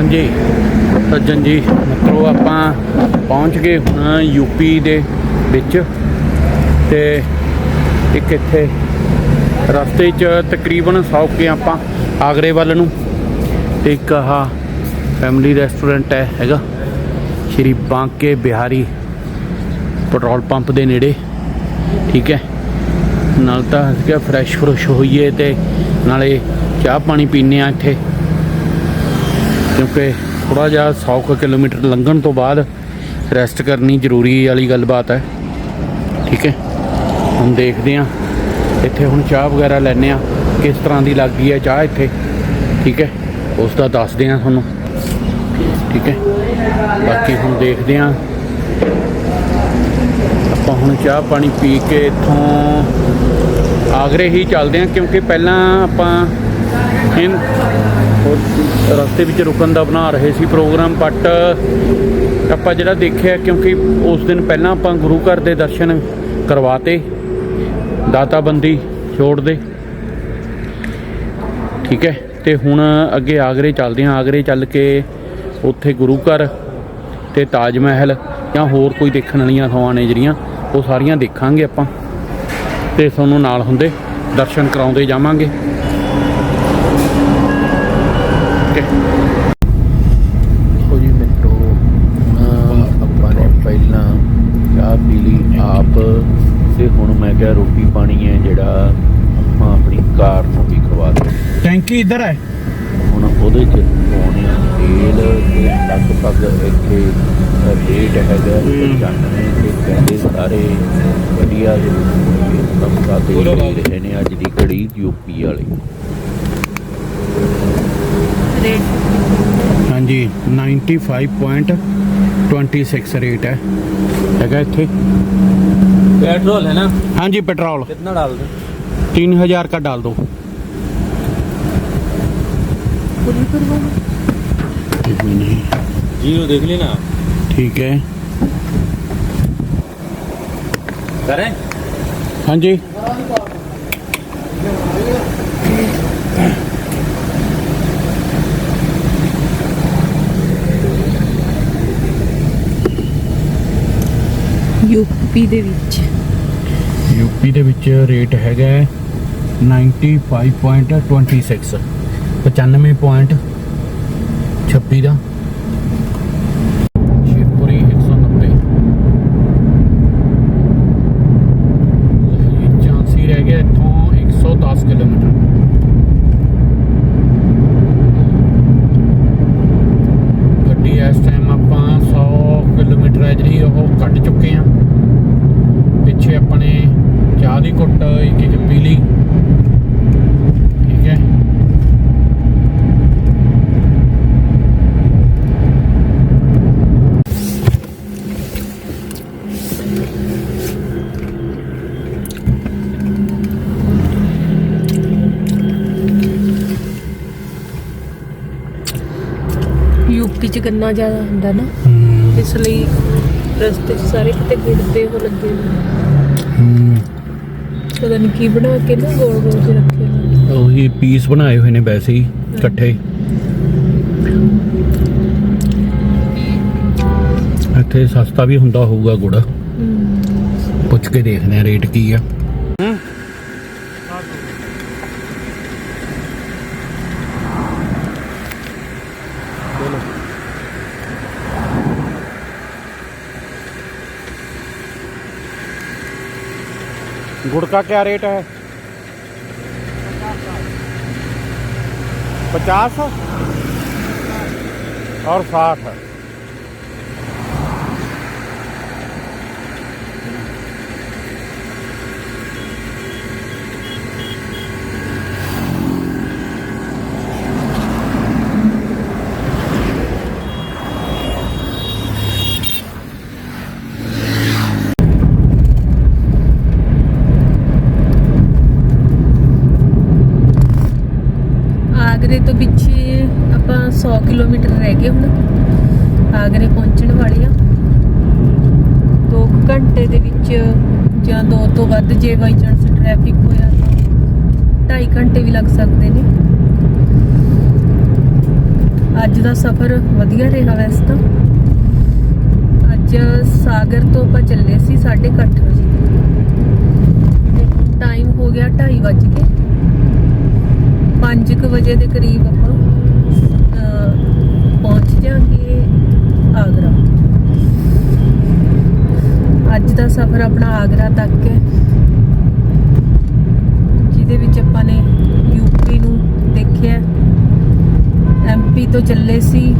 ਹਾਂਜੀ, ਸੱਜਣ ਜੀ, ਮਿੱਤਰੋ ਆਪਾਂ ਪਹੁੰਚ ਗਏ ਹੁਣ ਯੂਪੀ ਦੇ ਵਿੱਚ ਤੇ ਇੱਕ ਇੱਥੇ ਰਸਤੇ 'ਚ ਤਕਰੀਬਨ 100 ਕੇ ਆਪਾਂ ਆਗਰੇ ਵੱਲ ਨੂੰ ਤੇ ਇੱਕ ਆਹ ਫੈਮਿਲੀ ਰੈਸਟੋਰੈਂਟ ਹੈ ਹੈਗਾ, ਸ਼੍ਰੀ ਬਾਂਕੇ ਬਿਹਾਰੀ ਪੈਟਰੋਲ ਪੰਪ ਦੇ ਨੇੜੇ, ਠੀਕ ਹੈ। ਨਾਲ ਤਾਂ ਕਿ ਫਰੈਸ਼ ਫਰੈਸ਼ ਹੋਈਏ ਤੇ ਨਾਲੇ ਚਾਹ ਪਾਣੀ ਪੀਨੇ ਆ ਇੱਥੇ। ਕਿਉਂਕਿ ਥੋੜਾ ਜਿਹਾ 100 ਕੁ ਕਿਲੋਮੀਟਰ ਲੰਘਣ ਤੋਂ ਬਾਅਦ ਰੈਸਟ ਕਰਨੀ ਜ਼ਰੂਰੀ ਵਾਲੀ ਗੱਲਬਾਤ ਹੈ। ਠੀਕ ਹੈ? ਹੁਣ ਦੇਖਦੇ ਆ ਇੱਥੇ ਹੁਣ ਚਾਹ ਵਗੈਰਾ ਲੈਣੇ ਆ ਕਿਸ ਤਰ੍ਹਾਂ ਦੀ ਲੱਗਦੀ ਹੈ ਚਾਹ ਇੱਥੇ? ਠੀਕ ਹੈ? ਉਸ ਦਾ ਦੱਸਦੇ ਆ ਤੁਹਾਨੂੰ। ਠੀਕ ਹੈ? ਬਾਕੀ ਹੁਣ ਦੇਖਦੇ ਆ ਆਪਾਂ ਹੁਣ ਚਾਹ ਪਾਣੀ ਪੀ ਕੇ ਇੱਥੋਂ ਆਗਰੇ ਹੀ ਚੱਲਦੇ ਆ ਕਿਉਂਕਿ ਪਹਿਲਾਂ ਆਪਾਂ ਇਨ ਰਸਤੇ ਵਿੱਚ ਰੁਕਣ ਦਾ ਬਣਾ ਰਹੇ ਸੀ ਪ੍ਰੋਗਰਾਮ ਬਟ ਆਪਾਂ ਜਿਹੜਾ ਦੇਖਿਆ ਕਿਉਂਕਿ ਉਸ ਦਿਨ ਪਹਿਲਾਂ ਆਪਾਂ ਗੁਰੂ ਘਰ ਦੇ ਦਰਸ਼ਨ ਕਰਵਾਤੇ ਦਾਤਾ ਬੰਦੀ ਛੋੜ ਦੇ। ਠੀਕ ਹੈ, ਤੇ ਹੁਣ ਅੱਗੇ ਆਗਰੇ ਚੱਲਦੇ ਹਾਂ, ਆਗਰੇ ਚੱਲ ਕੇ ਉੱਥੇ ਗੁਰੂ ਘਰ ਤੇ ਤਾਜ ਮਹਿਲ ਜਾਂ ਹੋਰ ਕੋਈ ਦੇਖਣ ਵਾਲੀਆਂ ਥਾਵਾਂ ਨੇ ਜਿਹੜੀਆਂ, ਉਹ ਸਾਰੀਆਂ ਦੇਖਾਂਗੇ ਆਪਾਂ। ਤੇ ਤੁਹਾਨੂੰ ਨਾਲ ਹੁੰਦੇ, ਦਰਸ਼ਨ ਕਰਾਉਂਦੇ ਜਾਵਾਂਗੇ। ਤੇ ਹੁਣ ਮੈਂ ਕਿਹਾ ਰੋਟੀ ਪਾਣੀ ਹੈ ਜਿਹੜਾ ਆਪਾਂ ਆਪਣੀ ਕਾਰ ਨੂੰ ਵੀ ਖਵਾ ਦੇ ਟੈਂਕੀ ਇੱਧਰ ਹੈ। ਹੁਣ ਉਹਦੇ ਚ ਪਾਉਣੇ ਆ ਤੇਲ ਤੇ ਲਗਭਗ ਇੱਥੇ ਰੇਟ ਹੈਗਾ 95 ਤੇ ਕਹਿੰਦੇ ਸਾਰੇ ਵਧੀਆ ਦੇ ਸਸਤਾ ਤੇ ਰਹੇ ਨੇ ਅੱਜ ਦੀ ਘੜੀ ਯੂਪੀ ਵਾਲੇ। ਹਾਂਜੀ 95.26 ਰੇਟ ਹੈ। ਹੈਗਾ ਇੱਥੇ। पेट्रोल है ना? हाँ जी पेट्रोल। कितना डाल दो? तीन हज़ार का डाल दो। ज़ीरो देख लेना। ठीक है। करें? हाँ जी। ਯੂਪੀ ਦੇ ਵਿੱਚ। ਯੂਪੀ ਦੇ ਵਿੱਚ ਰੇਟ ਹੈਗਾ ਹੈ 95.26 95.26 ਦਾ ਸ਼ਿਵਪੁਰੀ 190 ਇਹ ਝਾਂਸੀ ਰਹਿ ਗਿਆ ਇੱਥੋਂ 110 ਕਿਲੋਮੀਟਰ ਗੱਡੀ ਇਸ ਟਾਈਮ ਆਪਾਂ 100 ਕਿਲੋਮੀਟਰ ਹੈ ਜਿਹੜੀ ਉਹ ਕੱਢ ਚੁੱਕੇ ਆ ਪਿੱਛੇ ਆਪਣੇ ਚਾਹ ਦੀ ਘੁੱਟ ਇੱਕ ਇੱਕ ਪੀ ਲਈ ਠੀਕ ਹੈ ਯੂਪੀ ਚ ਗੰਨਾ ਜ਼ਿਆਦਾ ਹੁੰਦਾ ਨਾ ਇਸ ਲਈ ਰਸਤੇ 'ਚ ਸਾਰੇ ਕਿਤੇ ਗਿੜਦੇ ਹੋ ਲੱਗੇ ਨੇ। ਪਤਾ ਨਹੀਂ ਕੀ ਬਣਾ ਕੇ ਨਾ ਗੋਲ ਗੋਲ ਜਿਹਾ ਰੱਖੇ ਹੋਏ। ਉਹੀ ਪੀਸ ਬਣਾਏ ਹੋਏ ਨੇ ਵੈਸੇ ਹੀ ਇਕੱਠੇ। ਇੱਥੇ ਸਸਤਾ ਵੀ ਹੁੰਦਾ ਹੋਊਗਾ ਗੁੜ। ਪੁੱਛ ਕੇ ਦੇਖਦੇ ਆ ਰੇਟ ਕੀ ਆ। गुड़ का क्या रेट है पचास और साठ ਕਿਲੋਮੀਟਰ ਰਹਿ ਗਏ ਹੁਣ। ਆਗਰੇ ਪਹੁੰਚਣ ਵਾਲੇ ਆ। 2 ਘੰਟੇ ਦੇ ਵਿੱਚ ਜਾਂ 2 ਤੋਂ ਵੱਧ ਜੇ ਬਾਈ ਚਾਂਸ ਟ੍ਰੈਫਿਕ ਹੋਇਆ ਤਾਂ 2.5 ਘੰਟੇ ਵੀ ਲੱਗ ਸਕਦੇ ਨੇ। ਅੱਜ ਦਾ ਸਫ਼ਰ ਵਧੀਆ ਰਿਹਾ ਵੈਸੇ ਤਾਂ। ਅੱਜ ਸਾਗਰ ਤੋਂ ਆਪਾਂ ਚੱਲੇ ਸੀ 8:30 ਵਜੇ। ਤੇ ਟਾਈਮ ਹੋ ਗਿਆ 2:30 ਵੱਜ ਕੇ। 5:00 ਵਜੇ ਦੇ ਕਰੀਬ ਆਪਾਂ ਪਹੁੰਚ ਆਗਰਾ। ਅੱਜ ਦਾ ਸਫ਼ਰ ਆਪਣਾ ਆਗਰਾ ਤੱਕ ਹੈ। ਜਿਹਦੇ ਵਿੱਚ ਆਪਾਂ ਨੇ ਯੂਪੀ ਨੂੰ ਦੇਖਿਆ। ਐਮਪੀ ਤੋਂ ਚੱਲੇ ਸੀ।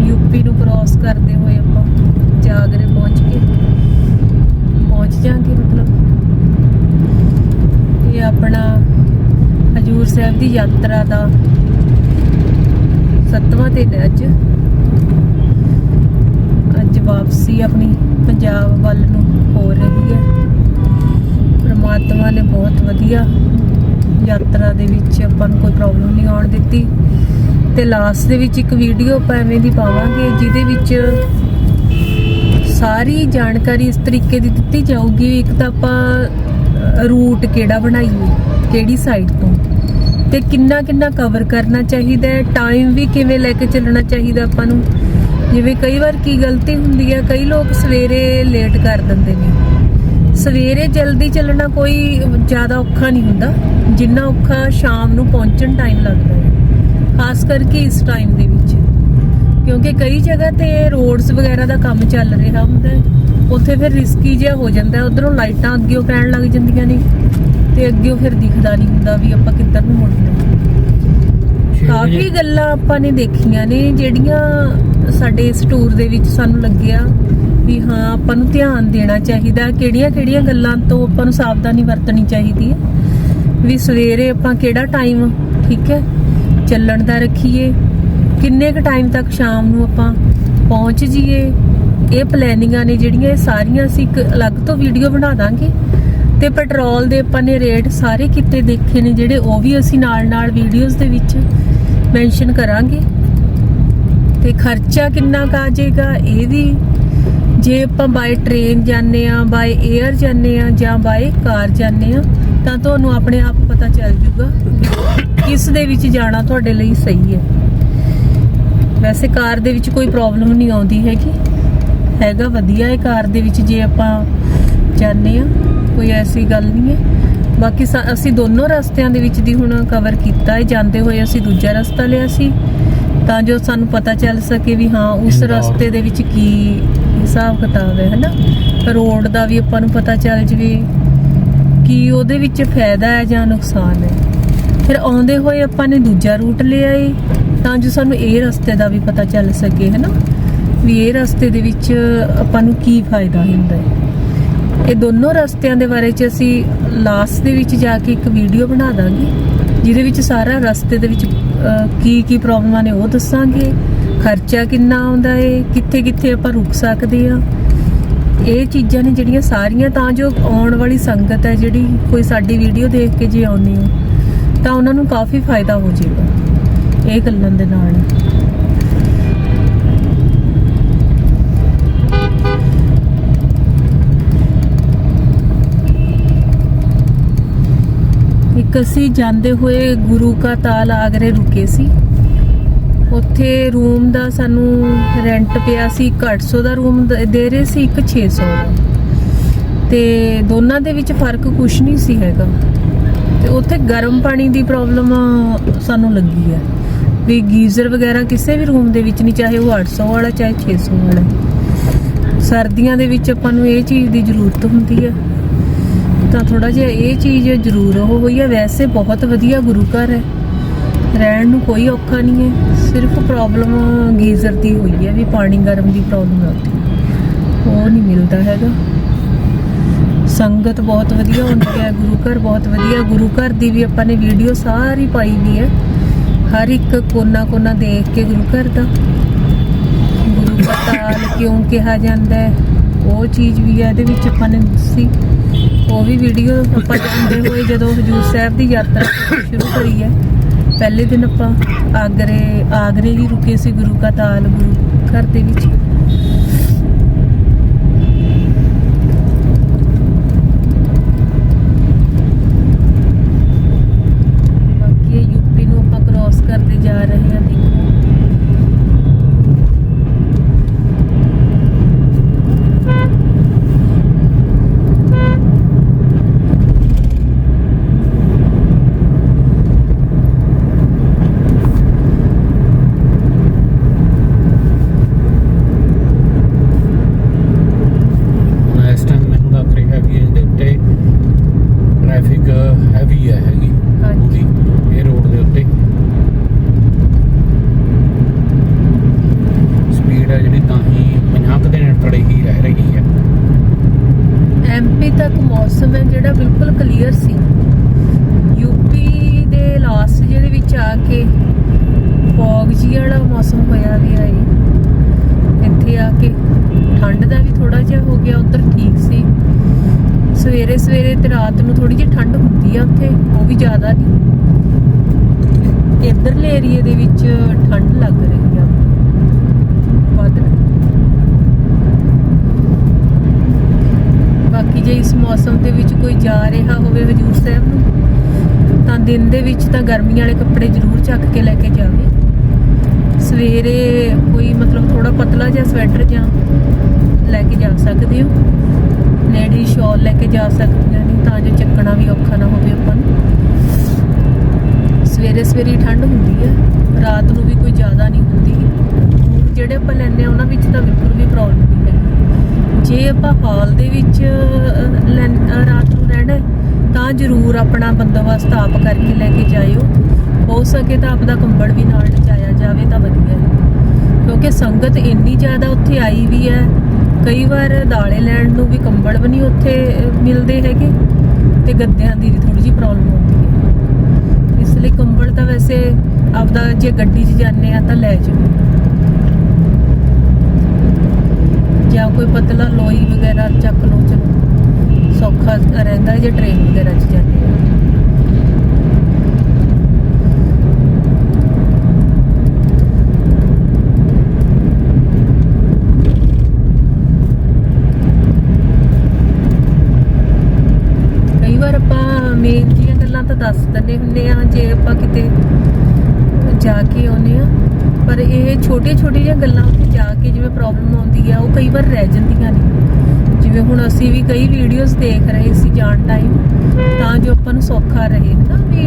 ਯੂਪੀ ਨੂੰ ਕ੍ਰਾਸ ਕਰਦੇ ਹੋਏ ਆਪਾਂ ਜਾਗਰੇ ਪਹੁੰਚ ਕੇ ਪਹੁੰਚ ਜਾਾਂਗੇ ਮਤਲਬ। ਇਹ ਆਪਣਾ ਹਜੂਰ ਸਾਹਿਬ ਦੀ ਯਾਤਰਾ ਦਾ ਸੱਤਵਾਂ ਦਿਨ ਹੈ ਅੱਜ। ਵਾਪਸੀ ਆਪਣੀ ਪੰਜਾਬ ਵੱਲ ਨੂੰ ਹੋ ਰਹੀ ਹੈ। ਪਰਮਾਤਮਾ ਨੇ ਬਹੁਤ ਵਧੀਆ ਯਾਤਰਾ ਦੇ ਵਿੱਚ ਆਪਾਂ ਨੂੰ ਕੋਈ ਪ੍ਰੋਬਲਮ ਨਹੀਂ ਆਉਣ ਦਿੱਤੀ। ਤੇ ਲਾਸਟ ਦੇ ਵਿੱਚ ਇੱਕ ਵੀਡੀਓ ਆਪਾਂ ਐਵੇਂ ਦੀ ਪਾਵਾਂਗੇ, ਜਿਹਦੇ ਵਿੱਚ ਸਾਰੀ ਜਾਣਕਾਰੀ ਇਸ ਤਰੀਕੇ ਦੀ ਦਿੱਤੀ ਜਾਊਗੀ ਇੱਕ ਤਾਂ ਆਪਾਂ ਰੂਟ ਕਿਹੜਾ ਬਣਾਈਏ, ਕਿਹੜੀ ਸਾਈਡ ਤੋਂ, ਤੇ ਕਿੰਨਾ ਕਿੰਨਾ ਕਵਰ ਕਰਨਾ ਚਾਹੀਦਾ ਹੈ ਟਾਈਮ ਵੀ ਕਿਵੇਂ ਲੈ ਕੇ ਚੱਲਣਾ ਚਾਹੀਦਾ ਆਪਾਂ ਨੂੰ। ਜਿਵੇਂ ਕਈ ਵਾਰ ਕੀ ਗਲਤੀ ਹੁੰਦੀ ਹੈ ਕਈ ਲੋਕ ਸਵੇਰੇ ਲੇਟ ਕਰ ਦਿੰਦੇ ਨੇ। ਸਵੇਰੇ ਜਲਦੀ ਚੱਲਣਾ ਕੋਈ ਜ਼ਿਆਦਾ ਔਖਾ ਨਹੀਂ ਹੁੰਦਾ ਜਿੰਨਾ ਔਖਾ ਸ਼ਾਮ ਨੂੰ ਪਹੁੰਚਣ ਟਾਈਮ ਲੱਗਦਾ ਹੈ ਖਾਸ ਕਰਕੇ ਇਸ ਟਾਈਮ ਦੇ ਵਿੱਚ। ਕਿਉਂਕਿ ਕਈ ਜਗ੍ਹਾ ਤੇ ਰੋਡਸ ਵਗੈਰਾ ਦਾ ਕੰਮ ਚੱਲ ਰਿਹਾ ਹੁੰਦਾ ਹੈ ਉੱਥੇ ਫਿਰ ਰਿਸਕੀ ਜਿਹਾ ਹੋ ਜਾਂਦਾ ਉਧਰੋਂ ਲਾਈਟਾਂ ਅੱਗਿਓਂ ਪੈਣ ਲੱਗ ਜਾਂਦੀਆਂ ਨੇ ਤੇ ਅੱਗਿਓਂ ਫਿਰ ਦਿਖਦਾ ਨਹੀਂ ਹੁੰਦਾ ਵੀ ਆਪਾਂ ਕਿੱਧਰ ਨੂੰ ਮੁੜਨਾ। ਕਾਫੀ ਗੱਲਾਂ ਆਪਾਂ ਨੇ ਦੇਖੀਆਂ ਨੇ ਜਿਹੜੀਆਂ ਸਾਡੇ ਇਸ ਟੂਰ ਦੇ ਵਿੱਚ ਸਾਨੂੰ ਲੱਗਿਆ ਵੀ ਹਾਂ, ਆਪਾਂ ਨੂੰ ਧਿਆਨ ਦੇਣਾ ਚਾਹੀਦਾ ਕਿਹੜੀਆਂ ਕਿਹੜੀਆਂ ਗੱਲਾਂ ਤੋਂ ਆਪਾਂ ਨੂੰ ਸਾਵਧਾਨੀ ਵਰਤਣੀ ਚਾਹੀਦੀ ਹੈ। ਵੀ ਸਵੇਰੇ ਆਪਾਂ ਕਿਹੜਾ ਟਾਈਮ ਠੀਕ ਹੈ, ਚੱਲਣ ਦਾ ਰੱਖੀਏ, ਕਿੰਨੇ ਕੁ ਟਾਈਮ ਤੱਕ ਸ਼ਾਮ ਨੂੰ ਆਪਾਂ ਪਹੁੰਚ ਜਾਈਏ। ਇਹ ਪਲੈਨਿੰਗਾਂ ਨੇ ਜਿਹੜੀਆਂ ਇਹ ਸਾਰੀਆਂ ਅਸੀਂ ਇੱਕ ਅਲੱਗ ਤੋਂ ਵੀਡੀਓ ਬਣਾ ਦਾਂਗੇ। ਤੇ ਪੈਟਰੋਲ ਦੇ ਆਪਾਂ ਨੇ ਰੇਟ ਸਾਰੇ ਕਿਤੇ ਦੇਖੇ ਨੇ ਜਿਹੜੇ ਉਹ ਵੀ ਅਸੀਂ ਨਾਲ-ਨਾਲ ਵੀਡੀਓਜ਼ ਦੇ ਵਿੱਚ ਮੈਂਸ਼ਨ ਕਰਾਂਗੇ। ਤੇ ਖਰਚਾ ਕਿੰਨਾ ਕੁ ਆ ਜਾਏਗਾ? ਇਹ ਵੀ ਜੇ ਆਪਾਂ ਬਾਈ ਟ੍ਰੇਨ ਜਾਂਦੇ ਆ ਬਾਈ 에ਅਰ ਜਾਂਦੇ ਆ ਜਾਂ ਬਾਈ ਕਾਰ ਜਾਂਦੇ ਆ ਤਾਂ ਤੁਹਾਨੂੰ ਆਪਣੇ ਆਪ ਪਤਾ ਚੱਲ ਜੂਗਾ ਕਿਸ ਦੇ ਵਿੱਚ ਜਾਣਾ ਤੁਹਾਡੇ ਲਈ ਸਹੀ ਹੈ। ਵੈਸੇ ਕਾਰ ਦੇ ਵਿੱਚ ਕੋਈ ਪ੍ਰੋਬਲਮ ਨਹੀਂ ਆਉਂਦੀ ਹੈਗੀ। ਹੈਗਾ ਵਧੀਆ ਹੈ ਕਾਰ ਦੇ ਵਿੱਚ ਜੇ ਆਪਾਂ ਜਾਂਦੇ ਆ ਕੋਈ ਐਸੀ ਗੱਲ ਨਹੀਂ ਹੈ। ਬਾਕੀ ਸਾ- ਅਸੀਂ ਦੋਨੋਂ ਰਸਤਿਆਂ ਦੇ ਵਿੱਚ ਦੀ ਹੁਣ ਕਵਰ ਕੀਤਾ ਹੈ। ਜਾਂਦੇ ਹੋਏ ਅਸੀਂ ਦੂਜਾ ਰਸਤਾ ਲਿਆ ਸੀ। ਤਾਂ ਜੋ ਸਾਨੂੰ ਪਤਾ ਚੱਲ ਸਕੇ ਵੀ ਹਾਂ ਉਸ। ਰਸਤੇ ਦੇ ਵਿੱਚ ਕੀ ਹਿਸਾਬ ਕਿਤਾਬ ਹੈ ਹਨਾ? ਰੋਡ ਦਾ ਵੀ ਆਪਾਂ ਨੂੰ ਪਤਾ ਚੱਲ ਜਵੇ ਕੀ ਉਹਦੇ ਵਿੱਚ ਫਾਇਦਾ ਹੈ ਜਾਂ ਨੁਕਸਾਨ ਹੈ। ਫਿਰ ਆਉਂਦੇ ਹੋਏ ਆਪਾਂ ਨੇ ਦੂਜਾ ਰੂਟ ਲਿਆ ਏ ਤਾਂ ਜੋ ਸਾਨੂੰ ਇਹ ਰਸਤੇ ਦਾ ਵੀ ਪਤਾ ਚੱਲ ਸਕੇ ਹਨਾ? ਵੀ ਇਹ ਰਸਤੇ ਦੇ ਵਿੱਚ ਆਪਾਂ ਨੂੰ ਕੀ ਫਾਇਦਾ ਹੁੰਦਾ ਹੈ। ਇਹ ਦੋਨੋਂ ਰਸਤਿਆਂ ਦੇ ਬਾਰੇ ਚ ਅਸੀਂ ਲਾਸਟ ਦੇ ਵਿੱਚ ਜਾ ਕੇ ਇੱਕ ਵੀਡੀਓ ਬਣਾ ਦਾਂਗੇ। ਜਿਹਦੇ ਵਿੱਚ ਸਾਰਾ ਰਸਤੇ ਦੇ ਵਿੱਚ ਕੀ ਕੀ ਪ੍ਰੋਬਲਮਾਂ ਨੇ ਉਹ ਦੱਸਾਂਗੇ। ਖਰਚਾ ਕਿੰਨਾ ਆਉਂਦਾ ਏ, ਕਿੱਥੇ ਕਿੱਥੇ ਆਪਾਂ ਰੁਕ ਸਕਦੇ ਆ। ਇਹ ਚੀਜ਼ਾਂ ਨੇ ਜਿਹੜੀਆਂ ਸਾਰੀਆਂ, ਤਾਂ ਜੋ ਆਉਣ ਵਾਲੀ ਸੰਗਤ ਹੈ ਜਿਹੜੀ ਕੋਈ ਸਾਡੀ ਵੀਡੀਓ ਦੇਖ ਕੇ ਜੇ ਆਉਂਦੀ ਹੋ, ਤਾਂ ਉਹਨਾਂ ਨੂੰ ਕਾਫੀ ਫਾਇਦਾ ਹੋ ਜਾਏਗਾ। ਇਹ ਗੱਲਾਂ ਦੇ ਨਾਲ। ਇੱਕ ਅਸੀਂ ਜਾਂਦੇ ਹੋਏ ਗੁਰੂ ਕਾ ਤਾਲ ਆਗਰੇ ਰੁਕੇ ਸੀ। ਉੱਥੇ ਰੂਮ ਦਾ ਸਾਨੂੰ ਰੈਂਟ ਪਿਆ ਸੀ 150 ਦਾ ਰੂਮ ਦੇ ਰਹੇ ਸੀ, ਇੱਕ 600 ਦਾ। ਤੇ ਦੋਨਾਂ ਦੇ ਵਿੱਚ ਫ਼ਰਕ ਕੁਝ ਨਹੀਂ ਸੀ ਹੈਗਾ। ਤੇ ਉੱਥੇ ਗਰਮ ਪਾਣੀ ਦੀ ਪ੍ਰੋਬਲਮ ਸਾਨੂੰ ਲੱਗੀ ਹੈ ਵੀ ਗੀਜ਼ਰ ਵਗੈਰਾ ਕਿਸੇ ਵੀ ਰੂਮ ਦੇ ਵਿੱਚ ਨਹੀਂ, ਚਾਹੇ ਉਹ 800 ਵਾਲਾ, ਚਾਹੇ 600 ਵਾਲਾ। ਸਰਦੀਆਂ ਦੇ ਵਿੱਚ ਆਪਾਂ ਨੂੰ ਇਹ ਚੀਜ਼ ਦੀ ਜ਼ਰੂਰਤ ਹੁੰਦੀ ਹੈ ਤਾਂ ਥੋੜਾ ਜਿਹਾ ਇਹ ਚੀਜ਼ ਜ਼ਰੂਰ ਉਹ ਹੋਈ ਹੈ। ਵੈਸੇ ਬਹੁਤ ਵਧੀਆ ਗੁਰੂ ਘਰ ਹੈ। ਰਹਿਣ ਨੂੰ ਕੋਈ ਔਖਾ ਨਹੀਂ ਹੈ। ਸਿਰਫ ਪ੍ਰੋਬਲਮ ਗੀਜ਼ਰ ਦੀ ਹੋਈ ਹੈ ਵੀ ਪਾਣੀ ਗਰਮ ਦੀ ਪ੍ਰੋਬਲਮ ਹੈ ਉੱਥੇ। ਉਹ ਨਹੀਂ ਮਿਲਦਾ ਹੈਗਾ। ਸੰਗਤ ਬਹੁਤ ਵਧੀਆ ਹੁੰਦੀ ਹੈ, ਗੁਰੂ ਘਰ ਬਹੁਤ ਵਧੀਆ। ਗੁਰੂ ਘਰ ਦੀ ਵੀ ਆਪਾਂ ਨੇ ਵੀਡੀਓ ਸਾਰੀ ਪਾਈ ਵੀ ਹੈ। ਹਰ ਇੱਕ ਕੋਨਾ ਕੋਨਾ ਦੇਖ ਕੇ ਗੁਰੂ ਘਰ ਦਾ। ਗੁਰੂ ਦਾ ਤਾਲ ਕਿਉਂ ਕਿਹਾ ਜਾਂਦਾ ਹੈ? ਉਹ ਚੀਜ਼ ਵੀ ਹੈ, ਇਹਦੇ ਵਿੱਚ ਆਪਾਂ ਨੇ ਦੱਸੀ। ਉਹ ਵੀ ਵੀਡੀਓ ਆਪਾਂ ਜਾਂਦੇ ਹੋਏ ਜਦੋਂ ਹਜੂਰ ਸਾਹਿਬ ਦੀ ਯਾਤਰਾ ਸ਼ੁਰੂ ਕਰੀ ਹੈ, ਪਹਿਲੇ ਦਿਨ ਆਪਾਂ ਆਗਰੇ ਆਗਰੇ ਹੀ ਰੁਕੇ ਸੀ ਗੁਰੂ ਕਾ ਤਾਲ ਗੁਰੂ ਘਰ ਦੇ ਵਿੱਚ ਬਾਕੀ ਇਹ ਯੂਪੀ ਨੂੰ ਆਪਾਂ ਕ੍ਰਾਸ ਕਰਦੇ ਜਾ ਰਹੇ ਹਾਂ ਦੇਖੋ ਮੌਸਮ ਹੈ ਜਿਹੜਾ ਬਿਲਕੁਲ ਕਲੀਅਰ ਸੀ ਯੂਪੀ ਦੇ ਲਾਸਟ ਜਿਹਦੇ ਵਿੱਚ ਆ ਕੇ ਫੌਗ ਜੀ ਵਾਲਾ ਮੌਸਮ ਹੋਇਆ ਵੀ ਆਈ ਇੱਥੇ ਆ ਕੇ ਠੰਡ ਦਾ ਵੀ ਥੋੜਾ ਜਿਹਾ ਹੋ ਗਿਆ, ਉੱਧਰ ਠੀਕ ਸੀ। ਸਵੇਰੇ ਸਵੇਰੇ ਤੇ ਰਾਤ ਨੂੰ ਥੋੜੀ ਜਿਹੀ ਠੰਡ ਹੁੰਦੀ ਆ ਉੱਥੇ, ਉਹ ਵੀ ਜ਼ਿਆਦਾ ਨਹੀਂ। ਇੱਧਰਲੇ ਏਰੀਏ ਦੇ ਵਿੱਚ ਠੰਡ ਲੱਗ ਰਹੀ ਆ। ਵੱਧ ਬਾਕੀ ਜੇ ਇਸ ਮੌਸਮ ਦੇ ਵਿੱਚ ਕੋਈ ਜਾ ਰਿਹਾ ਹੋਵੇ ਹਜੂਰ ਸਾਹਿਬ ਨੂੰ, ਤਾਂ ਦਿਨ ਦੇ ਵਿੱਚ ਤਾਂ ਗਰਮੀ ਵਾਲੇ ਕੱਪੜੇ ਜ਼ਰੂਰ ਚੱਕ ਕੇ ਲੈ ਕੇ ਜਾਵੇ। ਸਵੇਰੇ ਕੋਈ ਮਤਲਬ ਥੋੜਾ ਪਤਲਾ ਜਿਹਾ ਸਵੈਟਰ ਜਾਂ ਲੈ ਕੇ ਜਾ ਸਕਦੇ ਹੋ। ਲੇਡੀ ਸ਼ਾਲ ਲੈ ਕੇ ਜਾ ਸਕਦੀਆਂ ਨੇ ਤਾਂ ਜੋ ਚੱਕਣਾ ਵੀ ਔਖਾ ਨਾ ਹੋਵੇ ਆਪਾਂ ਨੂੰ। ਸਵੇਰੇ ਸਵੇਰੇ ਠੰਡ ਹੁੰਦੀ ਹੈ ਰਾਤ ਨੂੰ ਵੀ ਕੋਈ ਜ਼ਿਆਦਾ ਨਹੀਂ ਹੁੰਦੀ। ਜਿਹੜੇ ਆਪਾਂ ਲੈਂਦੇ ਆ ਉਹਨਾਂ ਵਿੱਚ ਤਾਂ ਬਿਲਕੁਲ ਵੀ ਪ੍ਰੋਬਲਮ ਨਹੀਂ ਹੈਗੀ। ਜੇ ਆਪਾਂ ਹਾਲ ਦੇ ਵਿੱਚ ਅਹ, ਰਾਤ ਨੂੰ ਰਹਿਣਾ ਤਾਂ ਜ਼ਰੂਰ ਆਪਣਾ ਬੰਦੋਬਸਤ ਆਪ ਕਰਕੇ ਲੈ ਕੇ ਜਾਇਓ। ਹੋ ਸਕੇ ਤਾਂ ਆਪਦਾ ਕੰਬਲ ਵੀ ਨਾਲ ਲਿਜਾਇਆ ਜਾਵੇ ਤਾਂ ਵਧੀਆ ਹੈ। ਕਿਉਂਕਿ ਸੰਗਤ ਇੰਨੀ ਜ਼ਿਆਦਾ ਉੱਥੇ ਆਈ ਵੀ ਹੈ ਕਈ ਵਾਰ ਦਾਲੇ ਲੈਣ ਨੂੰ ਵੀ ਕੰਬਲ ਵੀ ਨਹੀਂ ਉੱਥੇ ਮਿਲਦੇ ਹੈਗੇ ਤੇ ਗੱਦਿਆਂ ਦੀ ਵੀ ਥੋੜੀ ਜਿਹੀ ਪ੍ਰੋਬਲਮ ਹੁੰਦੀ ਹੈ। ਇਸ ਲਈ ਕੰਬਲ ਤਾਂ ਵੈਸੇ ਆਪਦਾ ਜੇ ਗੱਡੀ 'ਚ ਜਾਂਦੇ ਆ ਤਾਂ ਲੈ ਜਾਓ। ਜਾਂ ਕੋਈ ਪਤਲਾ ਲੋਈ ਵਗੈਰਾ ਚੱਕ ਲਓ ਚਲੋ ਸੌਖਾ ਰਹਿੰਦਾ ਹੈ ਜੇ ਟ੍ਰੇਨ ਵਗੈਰਾ 'ਚ ਜਾਂਦੇ ਆ ਕਈ ਵਾਰ ਆਪਾਂ ਮੇਨ ਜੀਆਂ ਗੱਲਾਂ ਤਾਂ ਦੱਸ ਦਿੰਦੇ ਹੁੰਦੇ ਆ ਜੇ ਆਪਾਂ ਕਿਤੇ ਜਾ ਕੇ ਆਉਨੇ ਆ। ਪਰ ਇਹ ਛੋਟੀਆਂ ਛੋਟੀਆਂ ਜਿਹੀਆਂ ਗੱਲਾਂ ਉੱਥੇ ਜਾ ਕੇ ਜਿਵੇਂ ਪ੍ਰੋਬਲਮ ਆਉਂਦੀ ਆ, ਉਹ ਕਈ ਵਾਰ ਰਹਿ ਜਾਂਦੀਆਂ ਨੇ। ਜਿਵੇਂ ਹੁਣ ਅਸੀਂ ਵੀ ਕਈ ਵੀਡੀਓਜ਼ ਦੇਖ ਰਹੇ ਸੀ ਜਾਣ ਟਾਈਮ ਤਾਂ ਜੋ ਆਪਾਂ ਨੂੰ ਸੌਖਾ ਰਹੇ ਨਾ ਵੀ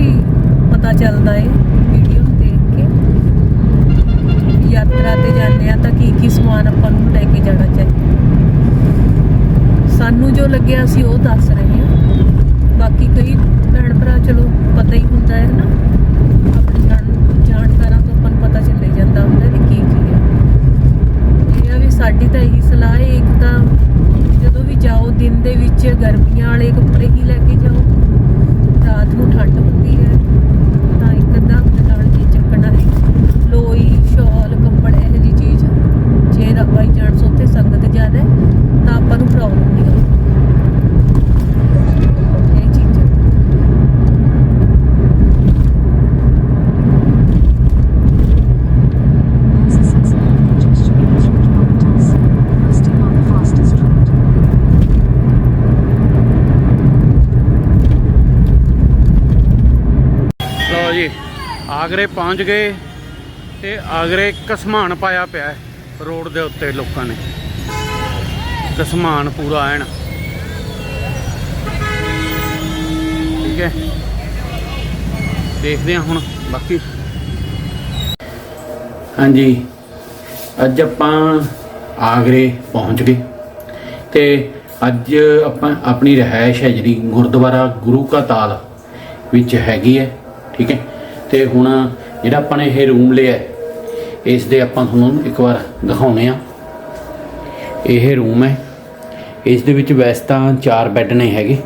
ਪਤਾ ਚੱਲਦਾ ਏ ਵੀਡੀਓ ਦੇਖ ਕੇ। ਯਾਤਰਾ ਤੇ ਜਾਂਦੇ ਆ ਤਾਂ ਕੀ ਕੀ ਸਮਾਨ ਆਪਾਂ ਨੂੰ ਲੈ ਕੇ ਜਾਣਾ ਚਾਹੀਦਾ। ਸਾਨੂੰ ਜੋ ਲੱਗਿਆ ਅਸੀਂ ਉਹ ਦੱਸ ਰਹੇ ਹਾਂ ਬਾਕੀ ਕਈ ਚਲੋ ਪਤਾ ਹੀ ਹੁੰਦਾ ਹੈ ਨਾ ਆਪਣੀ ਜਾਣ ਜਾਣਕਾਰਾਂ ਤੋਂ ਆਪਾਂ ਪਤਾ ਚੱਲੇ ਜਾਂਦਾ ਹੁੰਦਾ ਵੀ ਕੀ ਕੀ ਹੈ। ਇਹ ਆ ਵੀ ਸਾਡੀ ਤਾਂ ਇਹੀ ਸਲਾਹ ਹੈ, ਇੱਕ ਤਾਂ ਜਦੋਂ ਵੀ ਜਾਓ, ਦਿਨ ਦੇ ਵਿੱਚ ਗਰਮੀਆਂ ਵਾਲੇ ਕੱਪੜੇ ਹੀ ਲੈ ਕੇ ਜਾਓ। ਰਾਤ ਨੂੰ ਠੰਡ ਹੁੰਦੀ ਹੈ, ਤਾਂ ਇੱਕ ਅੱਧਾ ਨਾਲ ਕੀ ਚੱਕਣਾ ਹੈ। ਲੋਈ, ਸ਼ਾਲ, ਕੱਪੜੇ, ਇਹੋ ਜਿਹੀ ਚੀਜ਼। ਜੇ ਰੱਬ ਬਾਈ ਚਾਂਸ ਉੱਥੇ ਸੰਗਤ ਜ਼ਿਆਦਾ ਤਾਂ ਆਪਾਂ ਨੂੰ ਪ੍ਰੋਬਲਮ ਨਹੀਂ ਆਉਂਦੀ ਇਹ ਚੀਜ਼ਾਂ There's a six-lane congestion in Street Properties. Resting on the fastest route. ਲਓ ਜੀ ਆਗਰੇ ਪਹੁੰਚ ਗਏ ਤੇ ਆਗਰੇ ਕਸਮਾਨ ਪਾਇਆ ਪਿਆ ਰੋਡ ਦੇ ਉੱਤੇ ਲੋਕਾਂ ਨੇ। ਕਸਮਾਨ ਪੂਰਾ ਐਨ। ਠੀਕ ਹੈ। ਦੇਖਦੇ ਹਾਂ ਹੁਣ ਬਾਕੀ। ਹਾਂਜੀ। ਅੱਜ ਆਪਾਂ ਆਗਰੇ ਪਹੁੰਚ ਗਏ। ਤੇ ਅੱਜ ਆਪਾਂ ਆਪਣੀ ਰਿਹਾਇਸ਼ ਹੈ ਜਿਹੜੀ ਗੁਰਦੁਆਰਾ ਗੁਰੂ ਕਾ ਤਾਲ ਵਿੱਚ ਹੈਗੀ ਹੈ। ਠੀਕ ਹੈ। ਤੇ ਹੁਣ ਜਿਹੜਾ ਆਪਾਂ ਨੇ ਇਹ ਰੂਮ ਲਿਆ ਇਸ ਦੇ ਆਪਾਂ ਤੁਹਾਨੂੰ ਇੱਕ ਵਾਰ ਦਿਖਾਉਣੇ ਆ। ਇਹ ਰੂਮ ਹੈ। ਇਸ ਦੇ ਵਿੱਚ ਵੈਸੇ ਤਾਂ ਚਾਰ ਬੈੱਡ ਨੇ ਹੈਗੇ।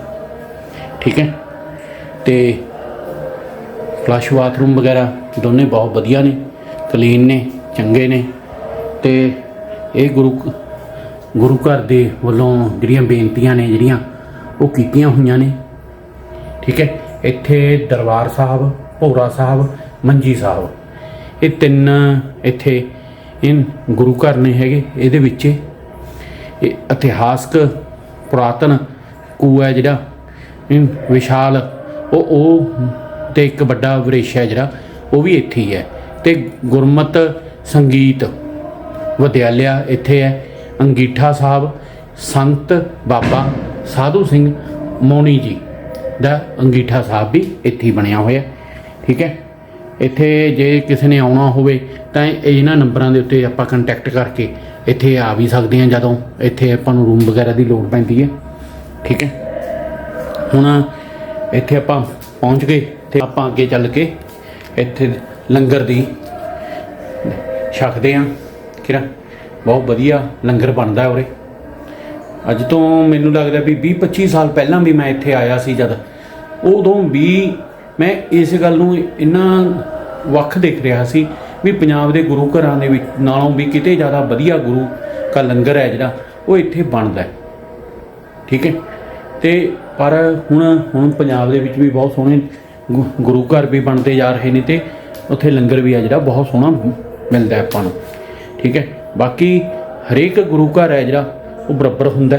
ਠੀਕ ਹੈ। ਤੇ ਫਲਸ਼ ਬਾਥਰੂਮ ਵਗੈਰਾ ਦੋਨੇ ਬਹੁਤ ਵਧੀਆ ਨੇ, ਕਲੀਨ ਨੇ, ਚੰਗੇ ਨੇ। ਤੇ ਇਹ ਗੁਰੂ ਗੁਰੂ ਘਰ ਦੇ ਵੱਲੋਂ ਜਿਹੜੀਆਂ ਬੇਨਤੀਆਂ ਨੇ ਜਿਹੜੀਆਂ ਉਹ ਕੀਤੀਆਂ ਹੋਈਆਂ ਨੇ। ਠੀਕ ਹੈ। ਇੱਥੇ ਦਰਬਾਰ ਸਾਹਿਬ ਭੋਰਾ ਸਾਹਿਬ, ਮੰਜੀ ਸਾਹਿਬ। ਇਹ ਤਿੰਨ ਇੱਥੇ, ਇਨ ਗੁਰੂ ਘਰ ਨੇ ਹੈਗੇ, ਇਹਦੇ ਵਿੱਚ। ਇਹ ਇਤਿਹਾਸਕ ਪੁਰਾਤਨ ਕੂ ਹੈ ਜਿਹੜਾ ਵਿਸ਼ਾਲ, ਉਹ ਉਹ ਤੇ ਇੱਕ ਵੱਡਾ ਵ੍ਰਿਸ਼ ਹੈ ਜਿਹੜਾ, ਉਹ ਵੀ ਇੱਥੇ ਹੀ ਹੈ। ਤੇ ਗੁਰਮਤ ਸੰਗੀਤ ਵਿਦਿਆਲਿਆ ਇੱਥੇ ਹੈ। ਅੰਗੀਠਾ ਸਾਹਿਬ, ਸੰਤ ਬਾਬਾ ਸਾਧੂ ਸਿੰਘ ਮੋਣੀ ਜੀ ਦਾ ਅੰਗੀਠਾ ਸਾਹਿਬ ਵੀ ਇੱਥੇ ਬਣਿਆ ਹੋਇਆ। ਠੀਕ ਹੈ? ਇੱਥੇ ਜੇ ਕਿਸੇ ਨੇ ਆਉਣਾ ਹੋਵੇ ਤਾਂ ਇਹਨਾਂ ਨੰਬਰਾਂ ਦੇ ਉੱਤੇ ਆਪਾਂ ਕੰਟੈਕਟ ਕਰਕੇ ਇੱਥੇ ਆ ਵੀ ਸਕਦੇ ਹਾਂ ਜਦੋਂ। ਇੱਥੇ ਆਪਾਂ ਨੂੰ ਰੂਮ ਵਗੈਰਾ ਦੀ ਲੋੜ ਪੈਂਦੀ ਹੈ। ਠੀਕ ਹੈ? ਹੁਣ ਇੱਥੇ ਆਪਾਂ ਪਹੁੰਚ ਗਏ ਤੇ ਆਪਾਂ ਅੱਗੇ ਚੱਲ ਕੇ ਇੱਥੇ ਲੰਗਰ ਦੀ ਛਕਦੇ ਆਂ ਕਿਰਾ ਬਹੁਤ ਵਧੀਆ ਲੰਗਰ ਬਣਦਾ ਉਰੇ। ਅੱਜ ਤੋਂ ਮੈਨੂੰ ਲੱਗਦਾ ਵੀ 20 25 ਸਾਲ ਪਹਿਲਾਂ ਵੀ ਮੈਂ ਇੱਥੇ ਆਇਆ ਸੀ ਜਦ। ਉਦੋਂ ਵੀ ਮੈਂ ਇਸ ਗੱਲ ਨੂੰ ਇੰਨਾ ਵੱਖ ਦੇਖ ਰਿਹਾ ਸੀ ਵੀ ਪੰਜਾਬ ਦੇ ਗੁਰੂ ਘਰਾਂ ਦੇ ਵਿੱਚ ਨਾਲੋਂ ਵੀ ਕਿਤੇ ਜ਼ਿਆਦਾ ਵਧੀਆ ਗੁਰੂ ਕਾ ਲੰਗਰ ਹੈ ਜਿਹੜਾ, ਉਹ ਇੱਥੇ ਬਣਦਾ ਹੈ। ਠੀਕ ਹੈ? ਤੇ ਪਰ ਹੁਣ ਹੁਣ ਪੰਜਾਬ ਦੇ ਵਿੱਚ ਵੀ ਬਹੁਤ ਸੋਹਣੇ ਗੁ- ਗੁਰੂ ਘਰ ਵੀ ਬਣਦੇ ਜਾ ਰਹੇ ਨੇ ਤੇ ਉੱਥੇ ਲੰਗਰ ਵੀ ਆ ਜਿਹੜਾ ਬਹੁਤ ਸੋਹਣਾ ਮਿਲਦਾ ਆਪਾਂ ਨੂੰ। ਠੀਕ ਹੈ? ਬਾਕੀ ਹਰੇਕ ਗੁਰੂ ਘਰ ਹੈ ਜਿਹੜਾ, ਉਹ ਬਰਾਬਰ ਹੁੰਦਾ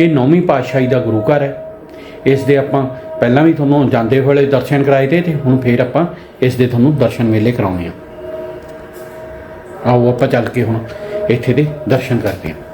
ਇਹ ਨੌਵੀਂ ਪਾਤਸ਼ਾਹੀ ਦਾ ਗੁਰੂ ਘਰ ਹੈ। ਇਸ ਦੇ ਆਪਾਂ ਪਹਿਲਾਂ ਵੀ ਤੁਹਾਨੂੰ ਜਾਂਦੇ ਹੋਏ ਦਰਸ਼ਨ ਕਰਾਏ ਤੇ ਤੇ ਹੁਣ ਫੇਰ ਆਪਾਂ ਇਸ ਦੇ ਤੁਹਾਨੂੰ ਦਰਸ਼ਨ ਮੇਲੇ ਕਰਾਉਣੇ ਆ। ਆਓ ਆਪਾਂ ਚੱਲ ਕੇ ਹੁਣ ਇੱਥੇ ਦੇ ਦਰਸ਼ਨ ਕਰਦੇ ਹਾਂ